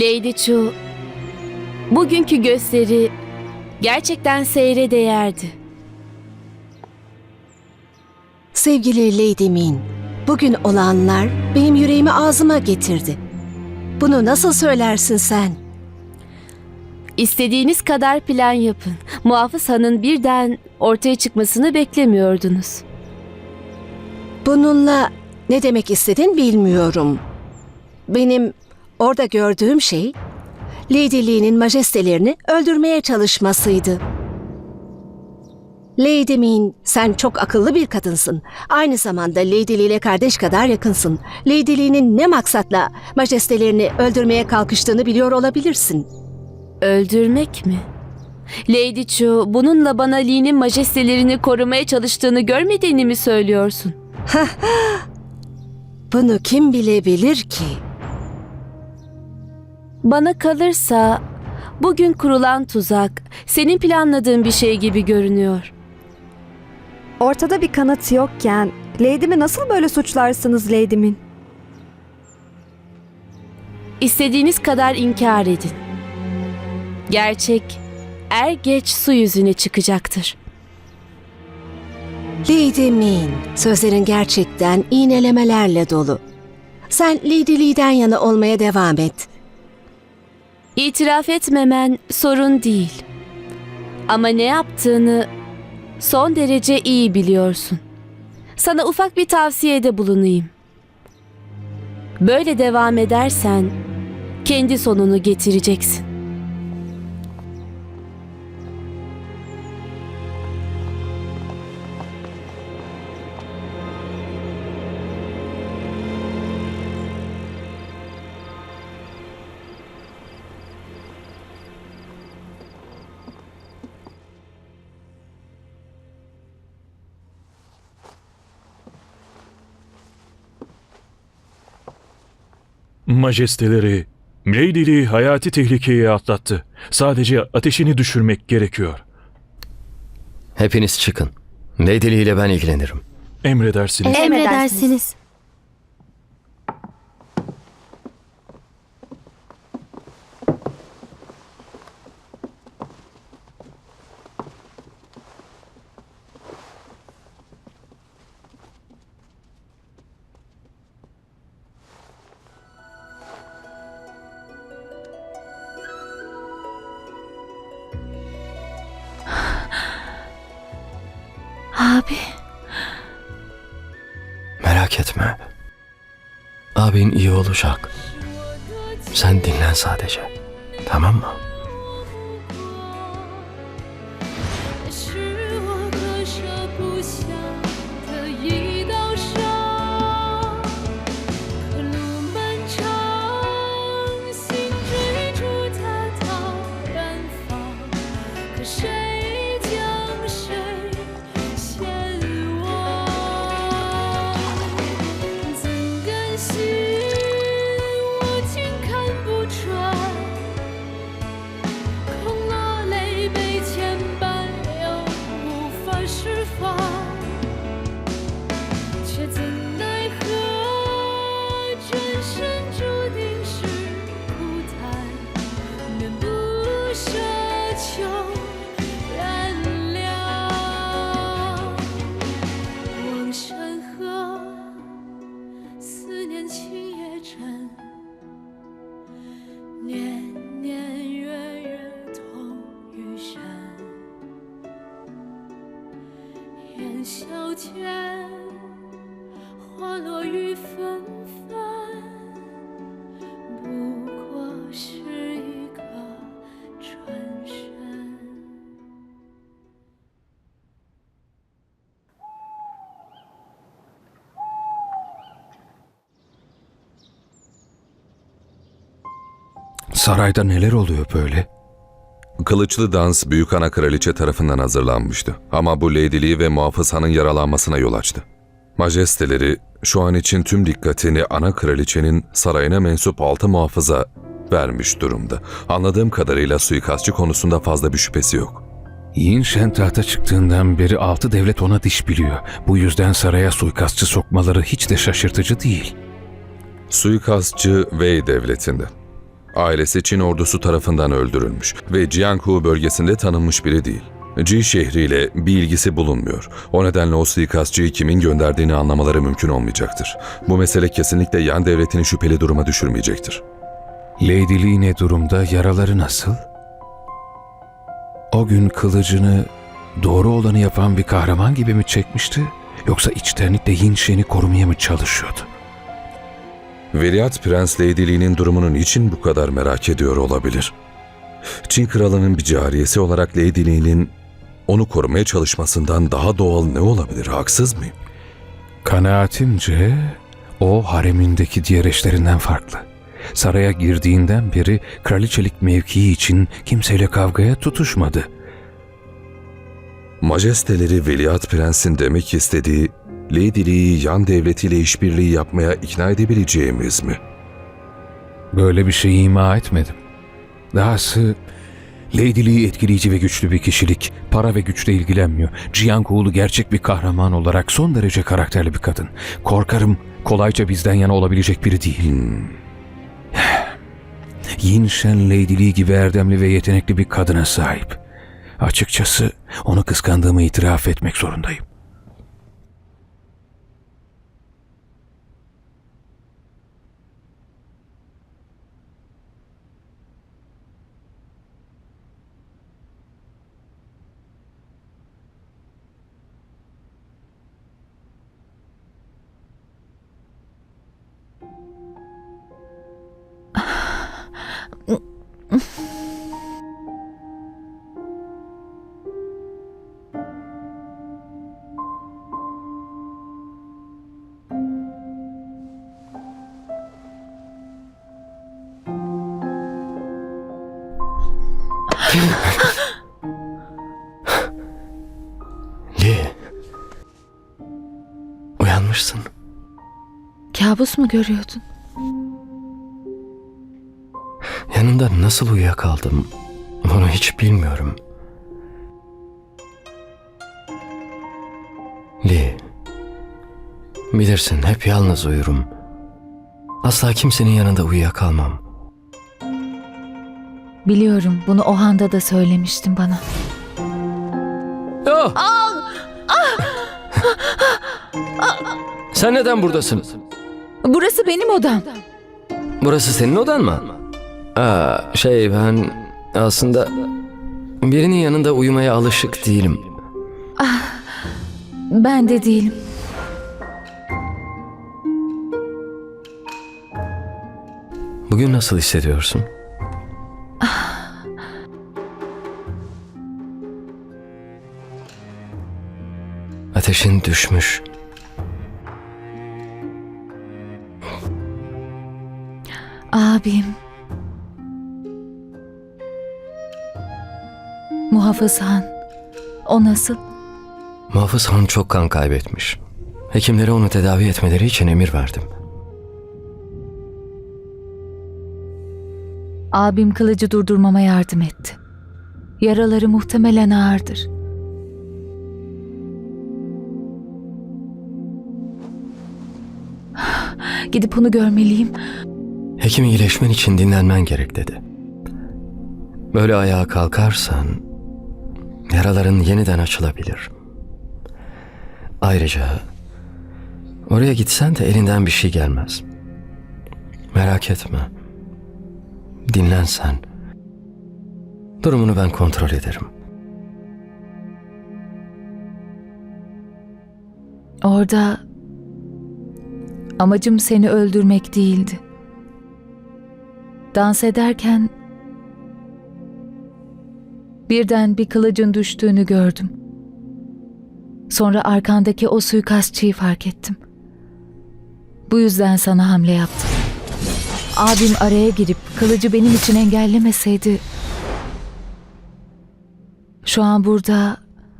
Lady Chu, bugünkü gösteri gerçekten seyre değerdi. Sevgili Lady Min, bugün olanlar benim yüreğimi ağzıma getirdi. Bunu nasıl söylersin sen? İstediğiniz kadar plan yapın. Muhafız Han'ın birden ortaya çıkmasını beklemiyordunuz. Bununla ne demek istedin bilmiyorum. Benim orada gördüğüm şey Lady Lee'nin majestelerini öldürmeye çalışmasıydı. Lady Min, sen çok akıllı bir kadınsın. Aynı zamanda Lady Lee ile kardeş kadar yakınsın. Lady Lee'nin ne maksatla majestelerini öldürmeye kalkıştığını biliyor olabilirsin. Öldürmek mi? Lady Chu, bununla bana Lee'nin majestelerini korumaya çalıştığını görmediğini mi söylüyorsun? Bunu kim bilebilir ki? Bana kalırsa bugün kurulan tuzak senin planladığın bir şey gibi görünüyor. Ortada bir kanıt yokken Lady'mi nasıl böyle suçlarsınız Lady'min? İstediğiniz kadar inkar edin. Gerçek er geç su yüzüne çıkacaktır. Lady Min, sözlerin gerçekten iğnelemelerle dolu. Sen Lady Lee'den yana olmaya devam et. İtiraf etmemen sorun değil. Ama ne yaptığını son derece iyi biliyorsun. Sana ufak bir tavsiyede bulunayım. Böyle devam edersen kendi sonunu getireceksin. Majesteleri, Lady Lee hayati tehlikeyi atlattı. Sadece ateşini düşürmek gerekiyor. Hepiniz çıkın. Lady Lee ile ben ilgilenirim. Emredersiniz. Emredersiniz. Etme. Abin iyi olacak. Sen dinlen sadece. Tamam mı? 烟消间，花落雨纷纷，不过是一个转身。 Sarayda neler oluyor böyle? Kılıçlı dans Büyük Ana Kraliçe tarafından hazırlanmıştı. Ama bu Lee ve Muhafız Han'ın yaralanmasına yol açtı. Majesteleri şu an için tüm dikkatini Ana Kraliçenin sarayına mensup altı muhafıza vermiş durumda. Anladığım kadarıyla suikastçı konusunda fazla bir şüphesi yok. Yin Shen tahta çıktığından beri altı devlet ona diş biliyor. Bu yüzden saraya suikastçı sokmaları hiç de şaşırtıcı değil. Suikastçı Wei devletinde. Ailesi Çin ordusu tarafından öldürülmüş ve Jianghu bölgesinde tanınmış biri değil. Ji şehriyle bir ilgisi bulunmuyor. O nedenle o suikastçıyı kimin gönderdiğini anlamaları mümkün olmayacaktır. Bu mesele kesinlikle yan devletini şüpheli duruma düşürmeyecektir. Lady Lee ne durumda? Yaraları nasıl? O gün kılıcını doğru olanı yapan bir kahraman gibi mi çekmişti? Yoksa içtenlikle Yin Shen'i korumaya mı çalışıyordu? Veliaht Prens Lady Lee'nin durumunu niçin bu kadar merak ediyor olabilir? Çin kralının bir cariyesi olarak Lady Lee'nin onu korumaya çalışmasından daha doğal ne olabilir? Haksız mıyım? Kanaatimce o haremindeki diğer eşlerinden farklı. Saraya girdiğinden beri kraliçelik mevkii için kimseyle kavgaya tutuşmadı. Majesteleri Veliaht Prens'in demek istediği Lady Lee'yi yan devletiyle işbirliği yapmaya ikna edebileceğimiz mi? Böyle bir şey ima etmedim. Dahası Lady Lee etkileyici ve güçlü bir kişilik. Para ve güçle ilgilenmiyor. Jiang Hu'lu gerçek bir kahraman olarak son derece karakterli bir kadın. Korkarım kolayca bizden yana olabilecek biri değil. Yin Shen Lady Lee gibi erdemli ve yetenekli bir kadına sahip. Açıkçası onu kıskandığımı itiraf etmek zorundayım. Kabus mu görüyordun? Yanında nasıl uyuyakaldım bunu hiç bilmiyorum. Lee. Bilirsin hep yalnız uyurum. Asla kimsenin yanında uyuyakalmam. Biliyorum bunu o handa da söylemiştin bana. Ah! Sen neden buradasın? Burası benim odam. Burası senin odan mı? Aa, şey ben aslında birinin yanında uyumaya alışık değilim. Ben de değilim. Bugün nasıl hissediyorsun? Ateşin düşmüş. Abim. Muhafız Han. O nasıl? Muhafız Han çok kan kaybetmiş. Hekimlere onu tedavi etmeleri için emir verdim. Abim kılıcı durdurmama yardım etti. Yaraları muhtemelen ağırdır. Gidip onu görmeliyim. Hekim iyileşmen için dinlenmen gerek dedi. Böyle ayağa kalkarsan yaraların yeniden açılabilir. Ayrıca oraya gitsen de elinden bir şey gelmez. Merak etme. Dinlen sen. Durumunu ben kontrol ederim. Orada amacım seni öldürmek değildi. Dans ederken birden bir kılıcın düştüğünü gördüm. Sonra arkandaki o suikastçıyı fark ettim. Bu yüzden sana hamle yaptım. Abim araya girip kılıcı benim için engellemeseydi şu an burada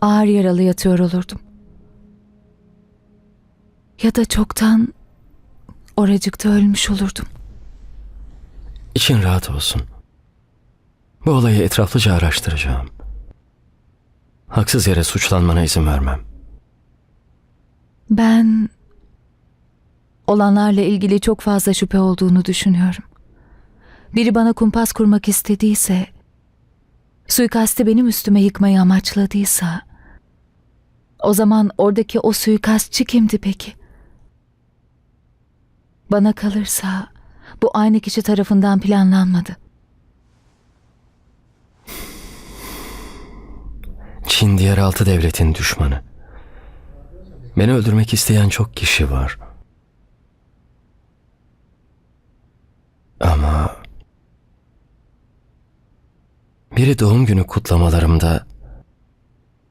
ağır yaralı yatıyor olurdum. Ya da çoktan oracıkta ölmüş olurdum. İçin rahat olsun. Bu olayı etraflıca araştıracağım. Haksız yere suçlanmana izin vermem. Ben olanlarla ilgili çok fazla şüphe olduğunu düşünüyorum. Biri bana kumpas kurmak istediyse, suikasti benim üstüme yıkmayı amaçladıysa, o zaman oradaki o suikastçı kimdi peki? Bana kalırsa bu aynı kişi tarafından planlanmadı. Çin diğer altı devletin düşmanı. Beni öldürmek isteyen çok kişi var. Ama biri doğum günü kutlamalarımda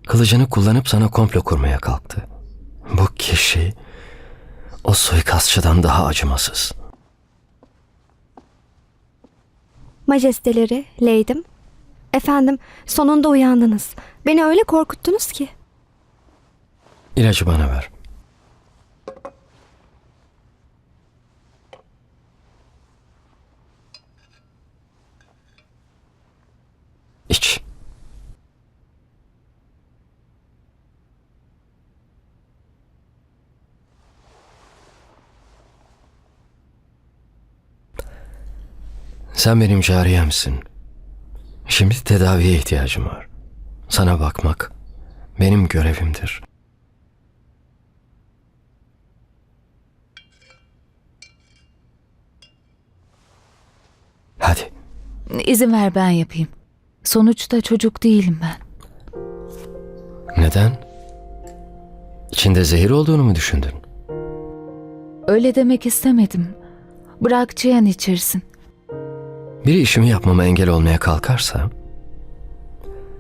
kılıcını kullanıp sana komplo kurmaya kalktı. Bu kişi o suikastçıdan daha acımasız. Majesteleri, Leydim. Efendim, sonunda uyandınız. Beni öyle korkuttunuz ki. İlacı bana ver. Sen benim cariyemsin. Şimdi tedaviye ihtiyacım var. Sana bakmak benim görevimdir. Hadi. İzin ver ben yapayım. Sonuçta çocuk değilim ben. Neden? İçinde zehir olduğunu mu düşündün? Öyle demek istemedim. Bırak Cihan içirsin. Biri işimi yapmama engel olmaya kalkarsa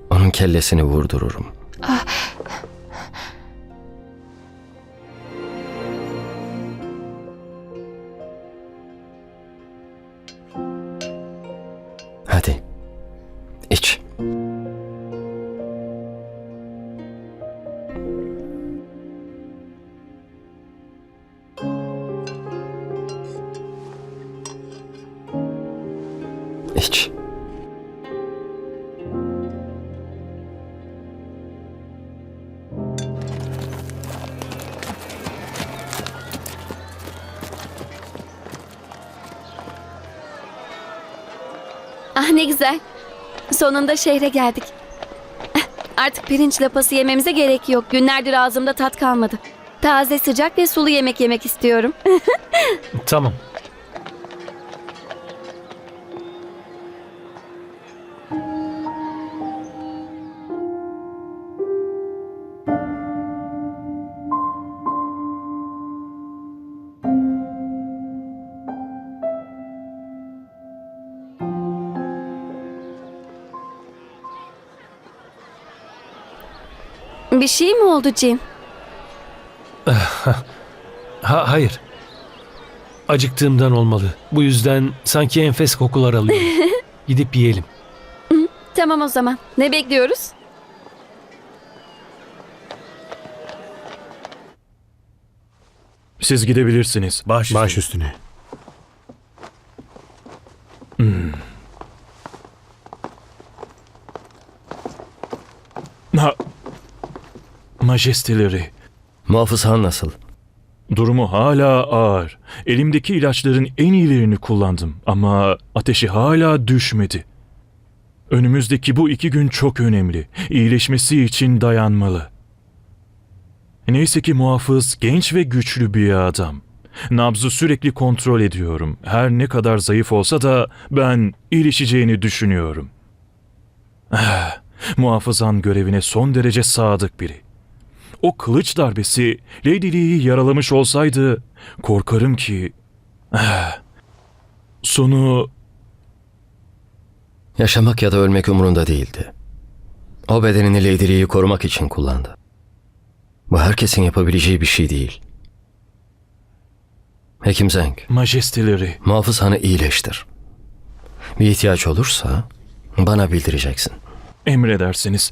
onun kellesini vurdururum. Hadi. Ah ne güzel. Sonunda şehre geldik. Eh, Artık pirinç lapası yememize gerek yok. Günlerdir ağzımda tat kalmadı. Taze, sıcak ve sulu yemek yemek istiyorum. Tamam. Bir şey mi oldu Jim? Ha, hayır. Acıktığımdan olmalı. Bu yüzden sanki enfes kokular alıyorum. Gidip yiyelim. Tamam o zaman. Ne bekliyoruz? Siz gidebilirsiniz. Baş, Baş üstüne. Majesteleri, Muhafız Han nasıl? durumu hala ağır. Elimdeki ilaçların en iyilerini kullandım ama ateşi hala düşmedi. Önümüzdeki bu iki gün çok önemli. İyileşmesi için dayanmalı. Neyse ki muhafız genç ve güçlü bir adam. Nabzı sürekli kontrol ediyorum. Her ne kadar zayıf olsa da ben iyileşeceğini düşünüyorum. Ah, muhafızan görevine son derece sadık biri. O kılıç darbesi Lady Lee'yi yaralamış olsaydı korkarım ki ah, sonu Yaşamak ya da ölmek umurunda değildi. O bedenini Lady Lee'yi korumak için kullandı. Bu herkesin yapabileceği bir şey değil. Hekim Zeng, majesteleri muhafız hanı iyileştir. Bir ihtiyaç olursa bana bildireceksin. emredersiniz.